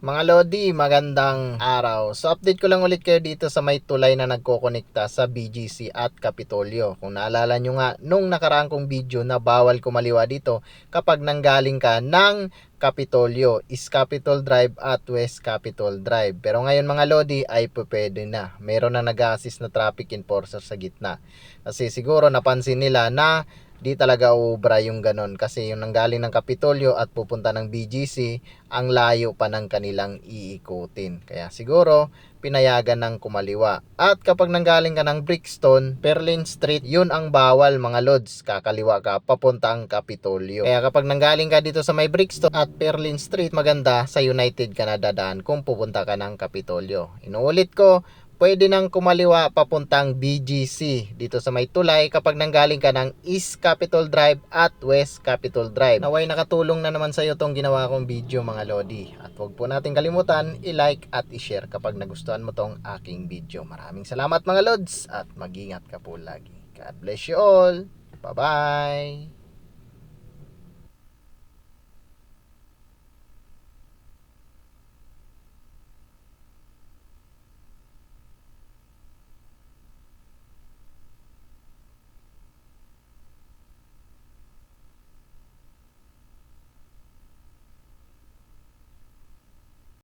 Mga Lodi, magandang araw. So update ko lang ulit kayo dito sa may tulay na nagkokonekta sa BGC at Kapitolyo. Kung naalala nyo nga, nung nakaraang kong video na bawal kumaliwa dito kapag nanggaling ka ng Kapitolyo, East Capitol Drive at West Capitol Drive. Pero ngayon mga Lodi ay pwede na. Meron na nag-assist na traffic enforcer sa gitna. Kasi siguro napansin nila na di talaga ubra yung ganon. Kasi yung nanggaling ng Kapitolyo at pupunta ng BGC ang layo pa ng kanilang iikutin. Kaya siguro pinayagan ng kumaliwa. At kapag nanggaling ka ng Brixton Perlin Street yun ang bawal mga lods kakaliwa ka papuntang Kapitolyo. Kaya kapag nanggaling ka dito sa may Brixton at Perlin Street maganda sa United ka na dadaan kung pupunta ka ng Kapitolyo. Inuulit ko pwede nang kumaliwa papuntang BGC dito sa may tulay kapag nanggaling ka ng East Capitol Drive at West Capitol Drive. Naway nakatulong na naman sa iyo tong ginawa kong video mga Lodi. At huwag po natin kalimutan i-like at i-share kapag nagustuhan mo tong aking video. Maraming salamat mga Lods at mag-ingat ka po lagi. God bless you all. Bye-bye.